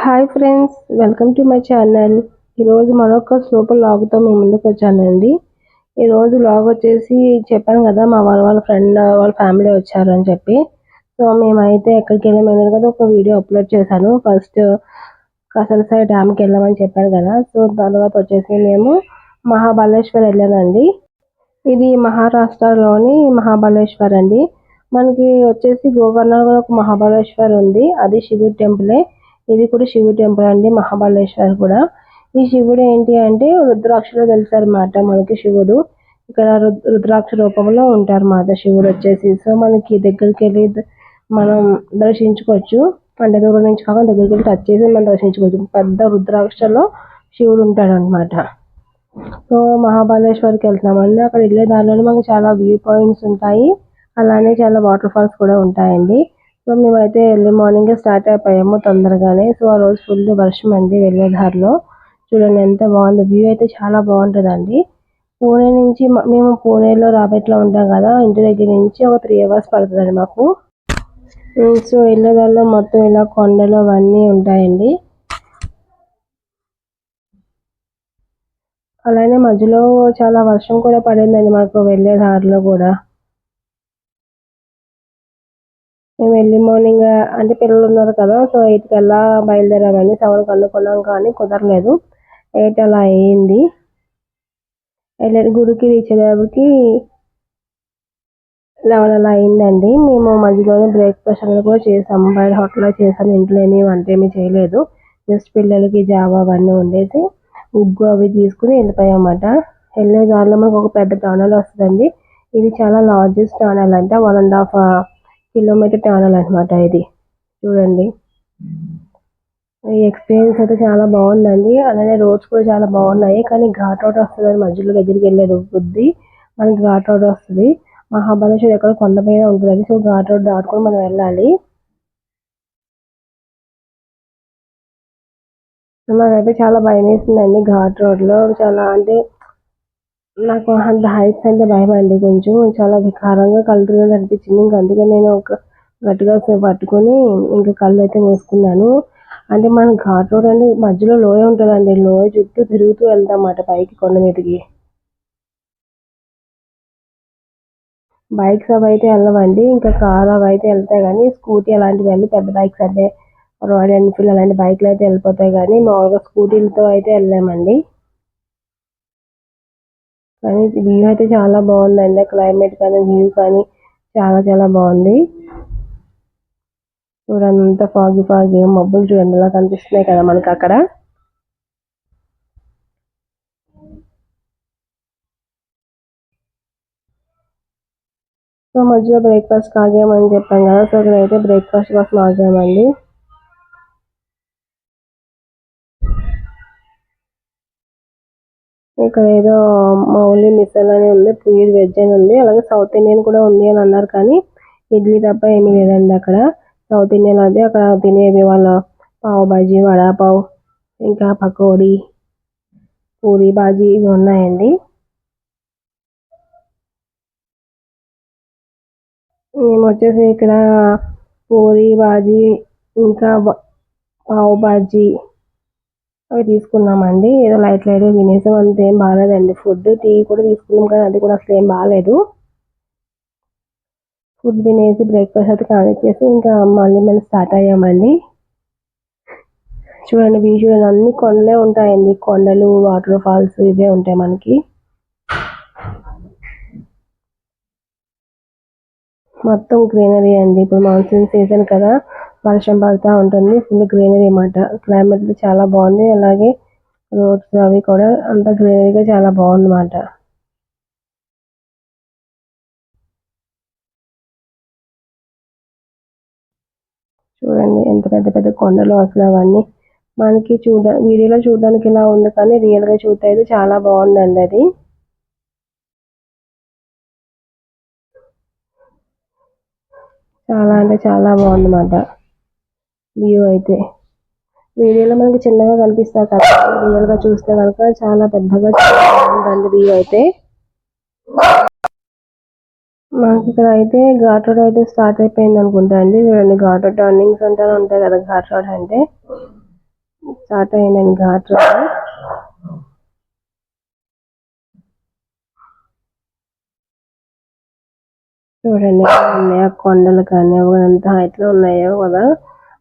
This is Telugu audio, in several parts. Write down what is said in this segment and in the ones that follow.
Hi friends welcome to my channel. ఈరోజు మరొక సూపర్ లాగ్తో మేము ముందుకు వచ్చానండి. ఈరోజు లాగ్ వచ్చేసి చెప్పాను కదా మా వాళ్ళ వాళ్ళ ఫ్రెండ్ వాళ్ళ ఫ్యామిలీ వచ్చారు అని చెప్పి. సో మేమైతే ఎక్కడికి వెళ్ళాము కదా ఒక వీడియో అప్లోడ్ చేశాను. ఫస్ట్ కసరసాయి డ్యామ్కి వెళ్ళామని చెప్పాను కదా. సో తర్వాత వచ్చేసి మేము మహాబలేశ్వర్ వెళ్ళానండి. ఇది మహారాష్ట్రలోని మహాబలేశ్వర్ అండి. మనకి వచ్చేసి గోకర్ణలో ఒక మహాబలేశ్వర్ ఉంది. అది శివుడి టెంపులే. ఇది కూడా శివుడి టెంపుల్ అండి మహాబలేశ్వర్ కూడా. ఈ శివుడు ఏంటి అంటే రుద్రాక్షలో తెలుసన్నమాట మనకి శివుడు. ఇక్కడ రుద్రాక్ష రూపంలో ఉంటారు మాట శివుడు వచ్చేసి. సో మనకి దగ్గరికి వెళ్ళి మనం దర్శించుకోవచ్చు. అంటే దూరం నుంచి కాకుండా దగ్గరికి వెళ్ళి టచ్ చేసి మనం దర్శించుకోవచ్చు. పెద్ద రుద్రాక్షలో శివుడు ఉంటాడు అనమాట సో మహాబలేశ్వర్కి వెళ్తున్నామండి. అక్కడ వెళ్ళే దానిలోనే మనకు చాలా వ్యూ పాయింట్స్ ఉంటాయి. అలానే చాలా వాటర్ ఫాల్స్ కూడా ఉంటాయండి. సో మేమైతే ఎర్లీ మార్నింగ్ స్టార్ట్ అయిపోయాము తొందరగానే. సో ఆ రోజు ఫుల్ వర్షం అండి వెళ్ళే దారిలో చూడండి ఎంత బాగుంది వ్యూ అయితే చాలా బాగుంటుందండి. పూణే నుంచి మేము పూణేలో రాబెట్లో ఉంటాం కదా ఇంటి దగ్గర నుంచి ఒక త్రీ అవర్స్ పడుతుందండి మాకు. సో వెళ్ళేదారిలో మొత్తం ఇలా కొండలు అవన్నీ ఉంటాయండి. అలానే మధ్యలో చాలా వర్షం కూడా పడిందండి మాకు వెళ్ళే దారిలో కూడా. మేము ఎర్లీ మార్నింగ్ అంటే పిల్లలు ఉన్నారు కదా సో ఎయిట్ కల్లా బయలుదేరామని సెవెన్ కనుక్కున్నాం కానీ కుదరలేదు. ఎయిట్ అలా అయ్యింది వెళ్ళి గుడికి రీచ్ అయ్యేటప్పటికి లెవెన్ అలా అయిందండి. మేము మధ్యలోనే బ్రేక్ఫాస్ట్ అనేది కూడా చేసాము బయట హోటల్లో చేసాము ఇంట్లో ఏమి వంట ఏమి చేయలేదు. జస్ట్ పిల్లలకి జావా అవన్నీ ఉండేసి ఉగ్గు అవి తీసుకుని వెళ్ళిపోయామన్నమాట వెళ్ళే దారిలో మనకు ఒక పెద్ద టనల్ వస్తుందండి. ఇది చాలా లార్జెస్ట్ టనల్ అంట one and half kilometre tunnel అనమాట ఇది. చూడండి. ఈ ఎక్స్పీరియన్స్ అయితే చాలా బాగుందండి. అలానే రోడ్స్ కూడా చాలా బాగున్నాయి. కానీ ఘాట్ రోడ్ వస్తుంది మధ్యలో దగ్గరికి వెళ్ళేది బుద్ధి. మనకి ఘాట్ రోడ్ వస్తుంది. మహాబలేశ్వర్ ఎక్కడ కొండపైన ఉంటుంది సో ఘాట్ రోడ్ దాటుకొని మనం వెళ్ళాలి. నాకైతే చాలా భయం వేసిందండి ఘాట్ రోడ్లో. చాలా అంటే నాకు అంత హైట్స్ అంటే భయం అండి. కొంచెం చాలా వికారంగా కలుతున్నది అనిపించింది. ఇంకా అందుకే నేను ఒక గట్టిగా పట్టుకొని ఇంకా కళ్ళు అయితే మూసుకున్నాను. అంటే మనం ఘాట్ రోడ్ అంటే మధ్యలో లోయ ఉంటుందండి. లోయ చుట్టూ తిరుగుతూ వెళ్తాం అన్నమాట పైకి కొండ మీదకి. బైక్స్ అవి అయితే వెళ్ళవండి. ఇంకా కార్ అవి అయితే వెళ్తాయి కానీ స్కూటీ అలాంటివి వెళ్ళి పెద్ద బైక్స్ అంటే రాయల్ ఎన్ఫీల్డ్ అలాంటి బైక్లు అయితే వెళ్ళిపోతాయి కానీ మామూలుగా స్కూటీలతో అయితే వెళ్ళామండి కానీ వ్యూ అయితే చాలా బాగుందండి. క్లైమేట్ కానీ వ్యూ కానీ చాలా చాలా బాగుంది. చూడండి అంత ఫాగి ఫాగి మబ్బులు చూడండి ఎలా కనిపిస్తున్నాయి కదా మనకి అక్కడ. సో మధ్యలో బ్రేక్ఫాస్ట్ ఆగామని చెప్పాం కదా. సో అయితే బ్రేక్ఫాస్ట్ కోసం ఆగామండి. ఇక్కడ ఏదో ఓన్లీ మిసల్ అని ఉంది ప్యూర్ వెజ్ అని ఉంది. అలాగే సౌత్ ఇండియన్ కూడా ఉంది అని అన్నారు కానీ ఇడ్లీ తప్ప ఏమీ లేదండి అక్కడ. సౌత్ ఇండియన్ అది అక్కడ తినేవి వాళ్ళ పావు బాజీ వడాపావ్ ఇంకా పకోడీ పూరి బాజీ ఇవి ఉన్నాయండి. మేము వచ్చేసి ఇక్కడ పూరి బాజీ ఇంకా పావు బాజీ అవి తీసుకున్నామండి. ఏదో లైట్ లైట్ తినేసాం అంత ఏం బాగాలేదండి. ఫుడ్ టీ కూడా తీసుకున్నాం కానీ అది కూడా అసలు ఏం బాగాలేదు. ఫుడ్ తినేసి బ్రేక్ఫాస్ట్ అయితే కానిచ్చేసి ఇంకా మళ్ళీ మళ్ళీ స్టార్ట్ అయ్యామండి. చూడండి వ్యూ చూడండి అన్ని కొండలే ఉంటాయండి. కొండలు వాటర్ ఫాల్స్ ఇవే ఉంటాయి మనకి. మొత్తం గ్రీనరీ అండి. ఇప్పుడు మాన్సూన్ సీజన్ కదా. వర్షం పడుతూ ఉంటుంది. ఫుల్ గ్రీనరీ అన్నమాట. క్లైమేట్ చాలా బాగుంది. అలాగే రోడ్స్ అవి కూడా అంత గ్రీనరీగా చాలా బాగుందన్నమాట చూడండి ఎంత పెద్ద పెద్ద కొండలు అసలు అవన్నీ. మనకి చూడ వీడియోలో చూడడానికి ఇలా ఉంది కానీ రియల్గా చూస్తే అయితే చాలా బాగుందండి అది. చాలా అంటే చాలా బాగుందన్నమాట వ్యూ అయితే. వీడియోలో మనకి చిన్నగా కనిపిస్తా కదా. రియల్గా చూస్తే కనుక చాలా పెద్దగా ఉందండి వ్యూ అయితే. మనకి ఇక్కడ అయితే ఘాట్ రోడ్ అయితే స్టార్ట్ అయిపోయింది అనుకుంటా అండి. చూడండి ఘాట్ రోడ్ టర్నింగ్స్ అంటే ఉంటాయి కదా ఘాట్ రోడ్ అంటే. స్టార్ట్ అయిందండి ఘాట్ రోడ్. చూడండి ఉన్నాయా కొండలు కానీ అవి ఎంత హైట్లో ఉన్నాయో కదా.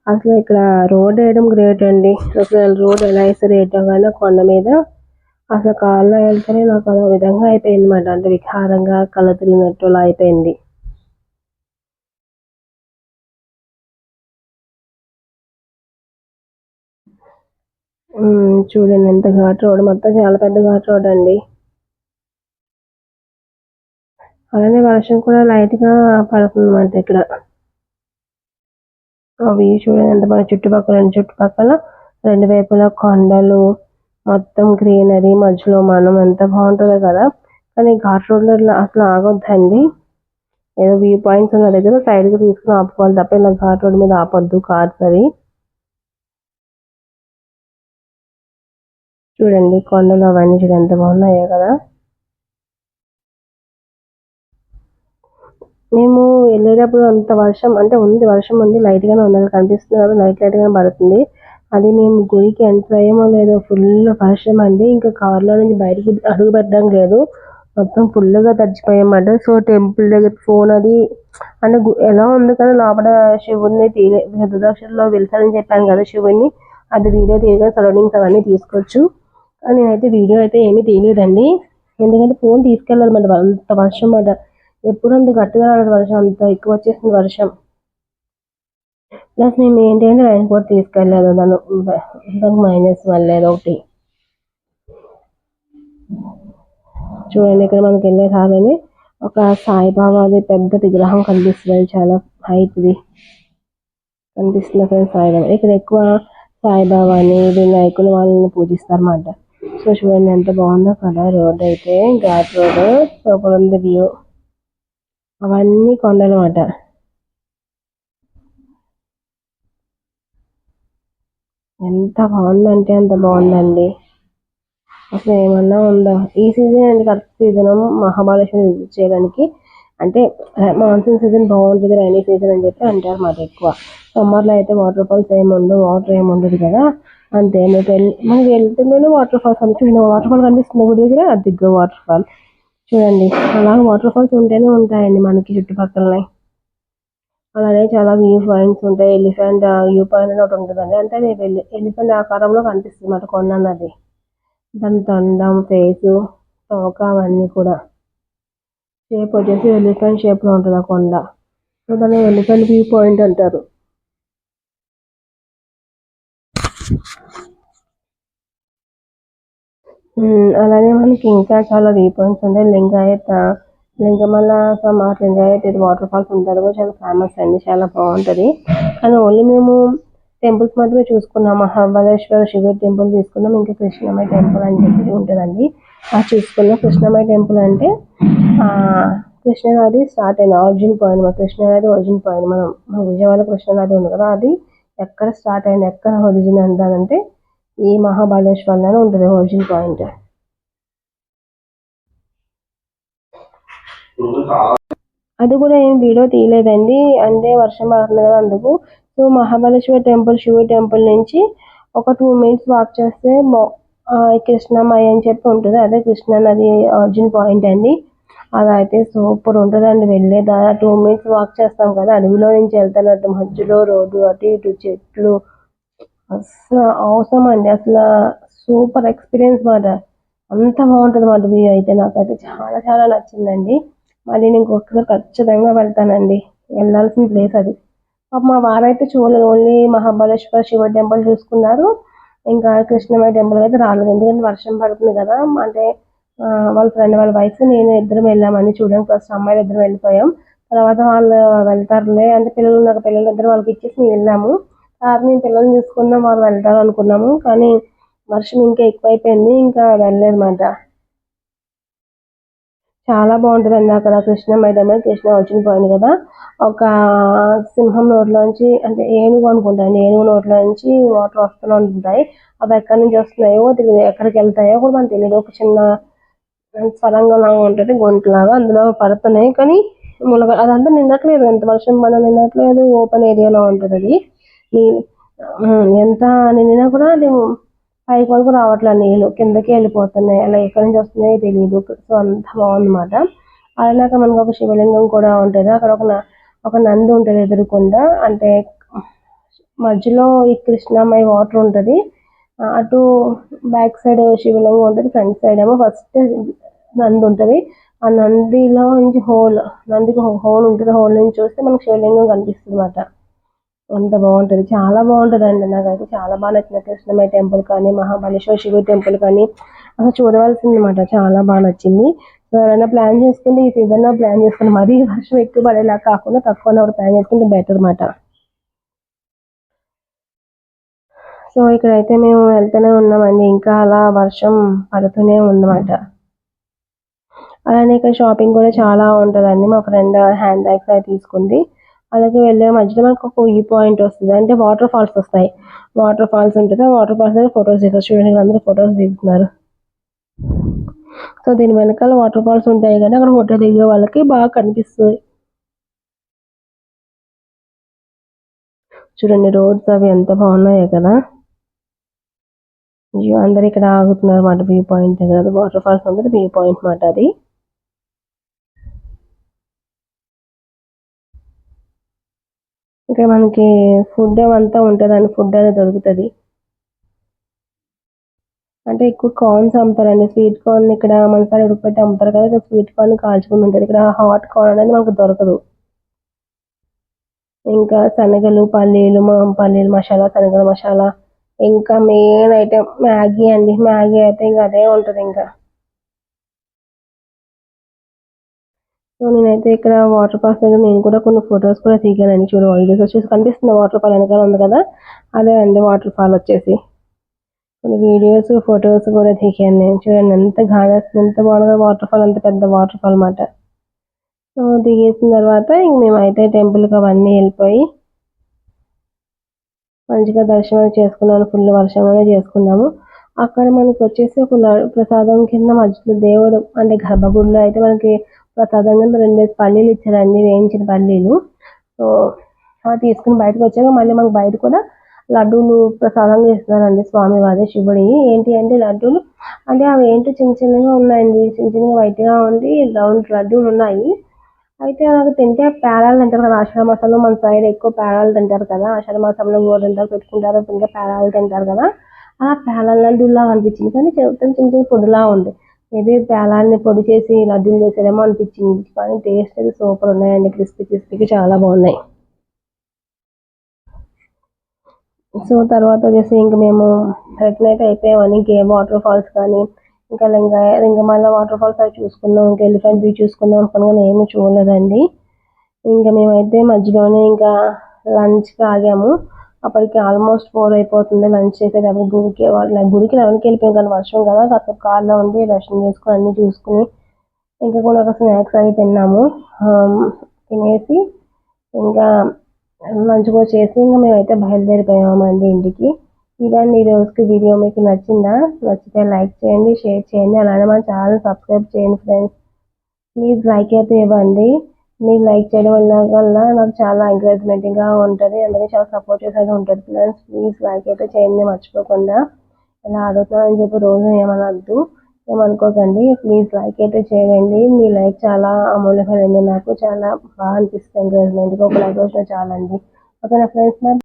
అసలు ఇక్కడ రోడ్ వేయడం గ్రేట్ అండి. అసలు రోడ్ ఎలా వేస్తారు ఏంటో కానీ కొండ మీద అసలు కార్లో వెళ్తేనే నాకు అదో విధంగా అయిపోయింది అనమాట అంటే వికారంగా కళ్ళ తిరిగినట్టు అలా అయిపోయింది. చూడండి ఎంత ఘాట్ రోడ్. మొత్తం చాలా పెద్ద ఘాట్ రోడ్ అండి. అలానే వర్షం కూడా లైట్గా పడుతుంది అన్నమాట ఇక్కడ. అవి చూడండి. ఎంత మన చుట్టుపక్కల చుట్టుపక్కల రెండు వైపులా కొండలు మొత్తం గ్రీనరీ మధ్యలో మనం ఎంత బాగుంటుందో కదా. కానీ ఘాట్ రోడ్లో అసలు ఆగొద్దండి. ఏదో వ్యూ పాయింట్స్ ఉన్న దగ్గర సైడ్కి తీసుకుని ఆపుకోవాలి తప్ప ఇలా ఘాట్ రోడ్ మీద ఆపొద్దు కార్స్ అది చూడండి కొండలు అవన్నీ చూడండి ఎంత బాగున్నాయో కదా. మేము వెళ్ళేటప్పుడు అంత వర్షం అంటే ఉంది వర్షం ఉంది లైట్ గానే ఉంది కనిపిస్తుంది కదా లైట్ లైట్గానే పడుతుంది. అది మేము గుడికి ఎంటర్ అయ్యామో లేదో ఫుల్ వర్షం అండి. ఇంకా కార్లో నుంచి బయటకి అడుగు పెట్టడం లేదు. మొత్తం ఫుల్గా సో టెంపుల్ దగ్గర ఫోన్ అది అంటే ఎలా ఉంది కానీ లోపల శివుడిని తీరే రుద్రాక్షలో వెళ్తానని చెప్పాను కదా శివుడిని అది వీడియో తీయగా సరౌండింగ్స్ అవన్నీ తీసుకోవచ్చు. నేనైతే వీడియో అయితే ఏమీ తీయలేదండి. ఎందుకంటే ఫోన్ తీసుకెళ్ళాలి మరి అంత వర్షం అన్నమాట ఎప్పుడు అంత గట్టిగా రాలేదు వర్షం. అంత ఎక్కువ వచ్చేసింది వర్షం. ప్లస్ మేము ఏంటి అంటే రైన్ కోట్ తీసుకెళ్ళలేదు. దాని దానికి మైనస్ వెళ్ళలేదు ఒకటి. చూడండి ఇక్కడ మనకి వెళ్ళే రాగానే ఒక సాయిబాబాది పెద్ద విగ్రహం కనిపిస్తుంది. చాలా హైట్ది. కనిపిస్తుంది అక్కడ సాయిబాబా. ఇక్కడ ఎక్కువ సాయిబాబాని వినాయకుని వాళ్ళని పూజిస్తారు అన్నమాట సో చూడండి ఎంత బాగుందో కదా రోడ్ అయితే. ఘాట్ రోడ్ లోపల ఉంది వ్యూ. అవన్నీ కొండలమాట. అన్నమాట ఎంత బాగుందంటే అంత బాగుందండి. అసలు ఏమన్నా ఉందా? ఈ సీజన్ అంటే కరెక్ట్ సీజన్. మహాబలేశ్వరం విజిట్ చేయడానికి. అంటే మాన్సూన్ సీజన్ బాగుంటుంది రైనీ సీజన్ అని చెప్పి అంటారు మాట ఎక్కువ. సమ్మర్లో అయితే వాటర్ ఫాల్స్ ఏమి ఉండవు వాటర్ ఏమి ఉండదు కదా. అంతే మీకు వెళ్ళి మనకి వెళ్తుంటేనే వాటర్ ఫాల్స్ అంటే వాటర్ ఫాల్ కనిపిస్తుంది గుడి దగ్గర? అది దిగ్గ వాటర్ ఫాల్ చూడండి అలా వాటర్ ఫాల్స్ ఉంటేనే ఉంటాయండి మనకి చుట్టుపక్కలనే. అలానే చాలా వ్యూ పాయింట్స్ ఉంటాయి. ఎలిఫెంట్ వ్యూ పాయింట్ అని ఒకటి ఉంటుందండి. అంటే అది ఎలిఫెంట్ ఆకారంలో కనిపిస్తుంది మాట కొండ అన్నది. దాని తొండం ఫేసు తోక అవన్నీ కూడా. షేప్ వచ్చేసి ఎలిఫెంట్ షేప్లో ఉంటుంది ఆ కొండ. సో దాన్ని ఎలిఫెంట్ వ్యూ పాయింట్ అంటారు. అలానే మనకి ఇంకా చాలా వ్యూ పాయింట్స్ ఉంటాయి. లింగాయత్ లింగమల్ల సమార్ లింగాయత్ ఇది వాటర్ ఫాల్స్ ఉంటారు. చాలా ఫేమస్ అండి. చాలా బాగుంటది. కానీ ఓన్లీ మేము టెంపుల్స్ మాత్రమే చూసుకున్నాం. మహాబలేశ్వర శివుడి టెంపుల్ తీసుకున్నాం. ఇంకా కృష్ణమయ్య టెంపుల్ అని చెప్పి ఉంటుందండి. అది చూసుకున్నాం. కృష్ణమయ్య టెంపుల్ అంటే ఆ స్టార్ట్ అయింది. ఆరిజిన్ పాయింట్ మా కృష్ణానది ఒరిజిన్ పాయింట్ మనం విజయవాడ కృష్ణానది ఉంది కదా. అది ఎక్కడ స్టార్ట్ అయింది? ఎక్కడ ఒరిజిన్ అంటానంటే ఈ మహాబలేశ్వర్లోనే ఉంటుంది ఒరిజిన్ పాయింట్ అది కూడా ఏం వీడియో తీయలేదండి. అంటే వర్షం పడుతుంది కదా అందుకు. సో మహాబలేశ్వర టెంపుల్ శివుడి టెంపుల్ నుంచి ఒక టూ మినిట్స్ వాక్ చేస్తే బా- కృష్ణమయ్య అని చెప్పి ఉంటుంది. అదే కృష్ణ నది ఒరిజిన్ పాయింట్ అండి. అదైతే సూపర్ ఉంటుందండి. వెళ్ళే దారి టూ మినిట్స్ వాక్ చేస్తాం కదా. అడవిలో నుంచి వెళ్తున్నట్టు మధ్యలో రోడ్డు అటు ఇటు చెట్లు అసలు అవసరం అండి అసలు సూపర్ ఎక్స్పీరియన్స్ మాట. అంత బాగుంటుంది మాట వ్యూ అయితే. నాకైతే చాలా చాలా నచ్చిందండి. మళ్ళీ నేను ఒక్కసారి ఖచ్చితంగా వెళ్తానండి. వెళ్ళాల్సిన ప్లేస్ అది. మా వారైతే చూడలేదు. ఓన్లీ మహాబలేశ్వర శివ టెంపుల్ చూసుకున్నారు. ఇంకా కృష్ణమయ్య టెంపుల్ అయితే రాలేదు. ఎందుకంటే వర్షం పడుతుంది కదా. అంటే వాళ్ళ ఫ్రెండ్ వాళ్ళ వైఫ్ నేను ఇద్దరం వెళ్ళామని చూడడానికి ఫస్ట్ అమ్మాయిలు ఇద్దరం వెళ్ళిపోయాం. తర్వాత వాళ్ళు వెళ్తారులే అంటే పిల్లలు నాకు పిల్లలు ఇద్దరు వాళ్ళకి ఇచ్చేసి మేము వెళ్ళాము. మేము పిల్లల్ని చూసుకుందాం వాళ్ళు వెళ్తారు అనుకున్నాము కానీ వర్షం ఇంకా ఎక్కువైపోయింది ఇంకా వెళ్ళలేదు మాట చాలా బాగుంటుందండి అక్కడ కృష్ణ మేడం కృష్ణ వచ్చిన పోయింది కదా. ఒక సింహం నోట్లోంచి అంటే ఏనుగు అనుకుంటాను ఏనుగు నోట్లో నుంచి వాటర్ వస్తూనే ఉంటుంటాయి. అవి ఎక్కడి నుంచి వస్తున్నాయో తెలియదు ఎక్కడికి వెళ్తాయో కూడా మనకు తెలియదు ఒక చిన్న స్వరంగం లాగా ఉంటుంది గొంతు లాగా అందులో పడుతున్నాయి. కానీ ములగ అదంతా నిండట్లేదు ఎంత వర్షం పడినా నిండట్లేదు ఓపెన్ ఏరియాలో ఉంటుంది అది. ఎంత నిండినా కూడా అది పైకి వరకు రావట్లేదు నీళ్ళు. కిందకి వెళ్ళిపోతున్నాయి. అలా ఎక్కడి నుంచి వస్తున్నాయి తెలియదు సో అంత బాగుందన్నమాట. అలాగే మనకు ఒక శివలింగం కూడా ఉంటుంది. అక్కడ ఒక ఒక నంది ఉంటుంది ఎదురుకుండా. అంటే మధ్యలో ఈ కృష్ణమై వాటర్ ఉంటుంది. అటు బ్యాక్ సైడ్ శివలింగం ఉంటుంది. ఫ్రంట్ సైడ్ ఏమో ఫస్ట్ నంది ఉంటుంది. ఆ నందిలో నుంచి హోల్ నందికి హోల్ ఉంటుంది. హోల్ నుంచి చూస్తే మనకు శివలింగం కనిపిస్తుంది అన్నమాట అంత బాగుంటుంది. చాలా బాగుంటుంది అండి నాకైతే చాలా బాగా నచ్చింది. కృష్ణమయ్య టెంపుల్ కానీ మహాబలేశ్వర శివుడి టెంపుల్ కానీ అసలు చూడవలసింది అనమాట చాలా బాగా నచ్చింది. సో ఎవరైనా ప్లాన్ చేసుకుంటే ఈ సీజన్ ప్లాన్ చేసుకుంటే మరీ వర్షం ఎక్కువ పడేలా కాకుండా తక్కువ ప్లాన్ చేసుకుంటే బెటర్ అనమాట సో ఇక్కడైతే మేము వెళ్తూనే ఉన్నామండి. ఇంకా అలా వర్షం పడుతూనే ఉందన్నమాట. అలానే ఇక్కడ షాపింగ్ కూడా చాలా ఉంటుందండి. మా ఫ్రెండ్ హ్యాండ్ బ్యాగ్స్ అవి తీసుకుంది. అలాగే వెళ్ళే మధ్యలో మనకు ఒక వ్యూ పాయింట్ వస్తుంది. అంటే వాటర్ ఫాల్స్ వస్తాయి. వాటర్ ఫాల్స్ ఉంటుంది వాటర్ ఫాల్స్ దగ్గర ఫొటోస్ దిగుతారు. చూడండి అందరూ ఫొటోస్ దిగుతున్నారు. సో దీని వెనకాల వాటర్ ఫాల్స్ ఉంటాయి కానీ అక్కడ ఫోటో దిగే వాళ్ళకి బాగా కనిపిస్తుంది. చూడండి రోడ్స్ అవి ఎంత బాగున్నాయో కదా. అందరు ఇక్కడ ఆగుతున్నారు అన్నమాట వ్యూ పాయింట్ దగ్గర. వాటర్ ఫాల్స్ అందరూ వ్యూ పాయింట్ మాట అది. ఇక్కడ మనకి ఫుడ్ అవంతా ఉంటుందండి ఫుడ్ అది దొరుకుతుంది. అంటే ఎక్కువ కార్న్స్ అమ్ముతారండి. స్వీట్ కార్న్ ఇక్కడ మన సైడ్ ఉడిపెట్టి అమ్ముతారు కదా. స్వీట్ కార్న్ కాల్చుకుని ఉంటుంది ఇక్కడ హాట్ కార్న్ అనేది మనకు దొరకదు. ఇంకా శనగలు పల్లీలు పల్లీలు మసాలా శనగల మసాలా. ఇంకా మెయిన్ ఐటెం మ్యాగీ అండి. మ్యాగీ అయితే ఇంకా అదే ఉంటుంది ఇంకా. సో నేనైతే ఇక్కడ వాటర్ ఫాల్స్ దగ్గర నేను కూడా కొన్ని ఫొటోస్ కూడా దిగానండి. చూడు వీడియోస్ వచ్చేసి కనిపిస్తుంది వాటర్ ఫాల్ వెనకాల ఉంది కదా? అదే అండి వాటర్ ఫాల్ వచ్చేసి. కొన్ని వీడియోస్ ఫొటోస్ కూడా దిగాను నేను. చూడండి ఎంత గాలి ఎంత బాగుంది వాటర్ ఫాల్ అంత పెద్ద వాటర్ ఫాల్ అన్నమాట. సో దిగేసిన తర్వాత ఇంక మేమైతే టెంపుల్కి అవన్నీ వెళ్ళిపోయి మంచిగా దర్శనం చేసుకున్నాను. ఫుల్ వర్షంలోనే చేసుకున్నాము. అక్కడ మనకి వచ్చేసి ఒక ప్రసాదం కింద మధ్యలో దేవుడు అంటే గర్భగుడిలో అయితే మనకి ప్రసాదం రెండు వేసి పల్లీలు ఇచ్చారండి వేయించిన పల్లీలు. సో అవి తీసుకుని బయటకు వచ్చాక మళ్ళీ మనకు బయట కూడా లడ్డూలు ప్రసాదంగా ఇస్తున్నారండి స్వామి వారి శివుడి. ఏంటి అంటే లడ్డూలు అంటే అవి ఏంటో చిన్న చిన్నగా ఉన్నాయండి చిన్న చిన్నగా వైట్గా ఉండి రౌండ్ లడ్డూలు ఉన్నాయి. అయితే అలాగ తింటే పేరాలు తింటారు కదా ఆషాఢ మాసంలో మన సైడ్ ఎక్కువ పేరాలు తింటారు కదా ఆషాఢ మాసంలో తింటారు పెట్టుకుంటారు ఇంకా పేరాలు తింటారు కదా. అలా పేరాల లడ్డూలా అనిపించింది. కానీ చిన్న చిన్న పొడిలా ఉంది. మేబీ పేలాన్ని పొడి చేసి లడ్డూలు చేసేదేమో అనిపించింది. కానీ టేస్ట్ అయితే సూపర్ ఉన్నాయండి. క్రిస్పీ క్రిస్పీకి చాలా బాగున్నాయి. సో తర్వాత వచ్చేసి ఇంక మేము రిటర్న్ అయిపోయామని ఇంకేం వాటర్ ఫాల్స్ కానీ ఇంకా లింగ లింగమాల వాటర్ ఫాల్స్ అవి చూసుకున్నాం. ఇంకా ఎలిఫెంట్ బీచ్ చూసుకుందాం అనుకున్నాం కానీ ఏమీ చూడలేదండి. ఇంకా మేమైతే మధ్యలోనే ఇంకా లంచ్కి ఆగాము. అప్పటికి ఆల్మోస్ట్ ఫోర్ అయిపోతుంది. లంచ్ చేసేటప్పుడు గుడికి గుడికి లెవెన్కి వెళ్ళిపోయాం కానీ వర్షం కదా. కాసేపు కార్లో ఉండి దర్శనం చేసుకుని అన్నీ చూసుకుని ఇంకా కూడా ఒక స్నాక్స్ అవి తిన్నాము. తినేసి ఇంకా లంచ్ కూడా చేసి ఇంకా మేమైతే బయలుదేరిపోయామండి ఇంటికి. ఇదండి ఈ రోజుకి వీడియో. మీకు నచ్చిందా? నచ్చితే లైక్ చేయండి షేర్ చేయండి. అలానే మన ఛానల్ సబ్స్క్రైబ్ చేయండి ఫ్రెండ్స్. ప్లీజ్ లైక్ అయితే ఇవ్వండి. మీరు లైక్ చేయడం వల్ల వల్ల నాకు చాలా ఎంకరేజ్మెంట్గా ఉంటుంది. అందుకే చాలా సపోర్ట్ చేసేలా ఉంటుంది. ఫ్రెండ్స్ ప్లీజ్ లైక్ అయితే చేయండి మర్చిపోకుండా. ఇలా అడుగుతున్నానని చెప్పి రోజు ఏమనద్దు. ఏమనుకోకండి. ప్లీజ్ లైక్ అయితే చేయండి. మీ లైక్ చాలా అమూల్యమైనది నాకు. చాలా బాగా అనిపిస్తుంది. ఎంకరేజ్మెంట్గా ఒక లైక్ వచ్చినా చాలండి. ఓకేనా ఫ్రెండ్స్ మరి?